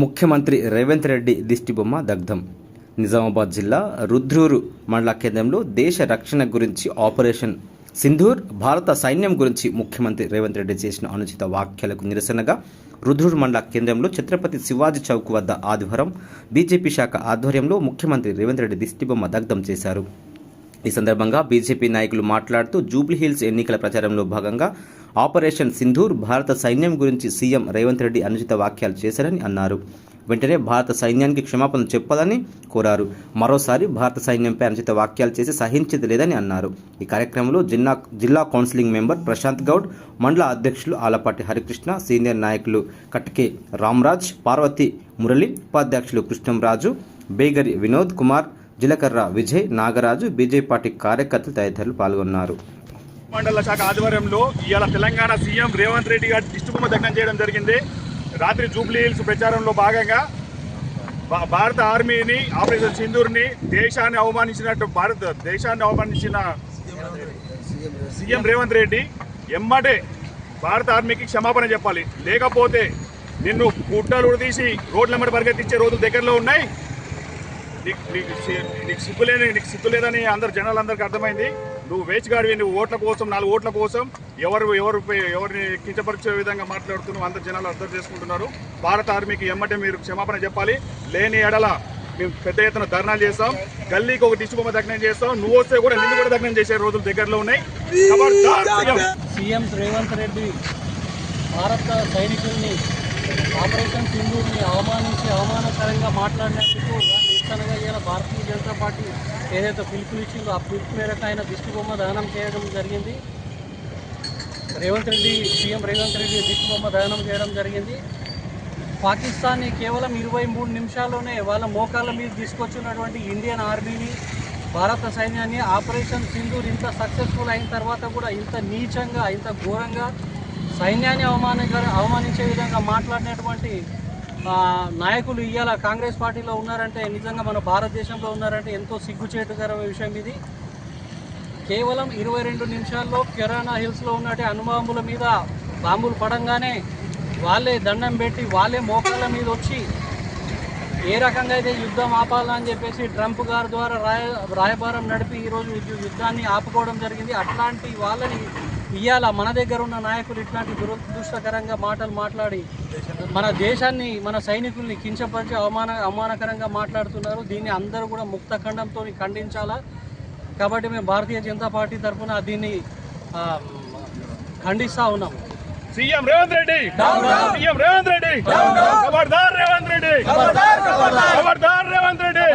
ముఖ్యమంత్రి రేవంత్ రెడ్డి దిష్టిబొమ్మ దగ్ధం. నిజామాబాద్ జిల్లా రుద్రూరు మండల కేంద్రంలో దేశ రక్షణ గురించి ఆపరేషన్ సింధూర్ భారత సైన్యం గురించి ముఖ్యమంత్రి రేవంత్ రెడ్డి చేసిన అనుచిత వ్యాఖ్యలకు నిరసనగా రుద్రూరు మండల కేంద్రంలో ఛత్రపతి శివాజీ చౌక్ వద్ద ఆదివారం బీజేపీ శాఖ ఆధ్వర్యంలో ముఖ్యమంత్రి రేవంత్ రెడ్డి దిష్టిబొమ్మ దగ్ధం చేశారు. ఈ సందర్భంగా బీజేపీ నాయకులు మాట్లాడుతూ జూబ్లీహిల్స్ ఎన్నికల ప్రచారంలో భాగంగా ఆపరేషన్ సింధూర్ భారత సైన్యం గురించి సీఎం రేవంత్ రెడ్డి అనుచిత వ్యాఖ్యలు చేశారని అన్నారు. వెంటనే భారత సైన్యానికి క్షమాపణ చెప్పాలని కోరారు. మరోసారి భారత సైన్యంపై అనుచిత వ్యాఖ్యలు చేసి సహించేది లేదని అన్నారు. ఈ కార్యక్రమంలో జిల్లా జిల్లా కౌన్సిలింగ్ మెంబర్ ప్రశాంత్ గౌడ్ మండల అధ్యక్షులు ఆలపాటి హరికృష్ణ సీనియర్ నాయకులు కట్కే రామ్రాజ్ పార్వతి మురళి ఉపాధ్యక్షులు కృష్ణంరాజు బేగరి వినోద్ కుమార్ జిలకర్ర విజయ్ నాగరాజు బీజేపీ పార్టీ కార్యకర్తలు తదితరులు పాల్గొన్నారు. మండల శాఖ ఆధ్వర్యంలో ఇవాళ తెలంగాణ సీఎం రేవంత్ రెడ్డి గారి దిష్టిబొమ్మ దగ్నం చేయడం జరిగింది. రాత్రి జూబ్లీ హిల్స్ ప్రచారంలో భాగంగా భా- భారత ఆర్మీని ఆపరేషన్ సింధూర్ని దేశాన్ని అవమానించినట్టు భారత దేశాన్ని అవమానించిన సీఎం రేవంత్ రెడ్డి ఎమ్మటే భారత ఆర్మీకి క్షమాపణ చెప్పాలి. లేకపోతే నిన్ను గుడ్డలు తీసి రోడ్ల మీద పరిగెత్తించే రోజులు దగ్గరలో ఉన్నాయి. నీకు నీకు నీకు సిగ్గు లేని నీకు సిగ్గు లేదని అందరు జనాలందరికీ అర్థమైంది. నువ్వు వేచిగాడివి నువ్వు ఓట్ల కోసం నాలుగు ఓట్ల కోసం ఎవరు ఎవరు ఎవరిని కించపరిచే విధంగా మాట్లాడుతున్నావు అందరు జనాలు అర్థం చేసుకుంటున్నారు. భారత ఆర్మీకి ఎమ్మటే మీరు క్షమాపణ చెప్పాలి. లేని ఎడల మేము పెద్ద ఎత్తున ధర్నాలు చేస్తాం. గల్లీకి ఒక దిష్టి బొమ్మ దగ్నం చేస్తాం. నువ్వు వస్తే కూడా నిన్ను కూడా దగ్నం చేసే రోజులు దగ్గరలో ఉన్నాయి. సీఎం. సీఎం రేవంత్ రెడ్డి భారత సైనికుల్ని ఆపరేషన్ సింధూర్ని అవమానించి అవమానకరంగా మాట్లాడినందుకు నిరసనగా ఇవాళ భారతీయ జనతా పార్టీ ఏదైతే పిలుపులు ఇచ్చిందో ఆ పిలుపు మేరకు ఆయన దిష్టిబొమ్మ దహనం చేయడం జరిగింది. రేవంత్ రెడ్డి సీఎం రేవంత్ రెడ్డి దిష్టిబొమ్మ దహనం చేయడం జరిగింది. పాకిస్తాన్ని కేవలం ఇరవై మూడు నిమిషాల్లోనే వాళ్ళ మోకాళ్ళ మీద తీసుకొచ్చినటువంటి ఇండియన్ ఆర్మీని భారత సైన్యాన్ని ఆపరేషన్ సింధూర్ ఇంత సక్సెస్ఫుల్ అయిన తర్వాత కూడా ఇంత నీచంగా ఇంత ఘోరంగా సైన్యాన్ని అవమానకర అవమానించే విధంగా మాట్లాడినటువంటి నాయకులు ఇవాళ కాంగ్రెస్ పార్టీలో ఉన్నారంటే నిజంగా మన భారతదేశంలో ఉన్నారంటే ఎంతో సిగ్గుచేటుకరమైన విషయం ఇది. కేవలం ఇరవై రెండు నిమిషాల్లో కిరాణా హిల్స్లో ఉన్నటి అణుబాంబుల మీద బాంబులు పడంగానే వాళ్ళే దండం పెట్టి వాళ్ళే మోకాళ్ళ మీద వచ్చి ఏ రకంగా అయితే యుద్ధం ఆపాలని చెప్పేసి ట్రంప్ గారి ద్వారా రాయ రాయబారం నడిపి ఈరోజు యుద్ధాన్ని ఆపుకోవడం జరిగింది. అట్లాంటి వాళ్ళని ఇవాళ మన దగ్గర ఉన్న నాయకులు ఇట్లాంటి దురదృష్టకరంగా మాటలు మాట్లాడి మన దేశాన్ని మన సైనికుల్ని కించపరిచి అవమాన అవమానకరంగా మాట్లాడుతున్నారు. దీన్ని అందరూ కూడా ముక్త ఖండంతో ఖండించాలా? కాబట్టి మేము భారతీయ జనతా పార్టీ తరఫున దీన్ని ఖండిస్తా ఉన్నాం. సీఎం రేవంత్ రెడ్డి! సీఎం రేవంత్ రెడ్డి! ఖబర్దార్ రేవంత్ రెడ్డి! ఖబర్దార్ రేవంత్ రెడ్డి!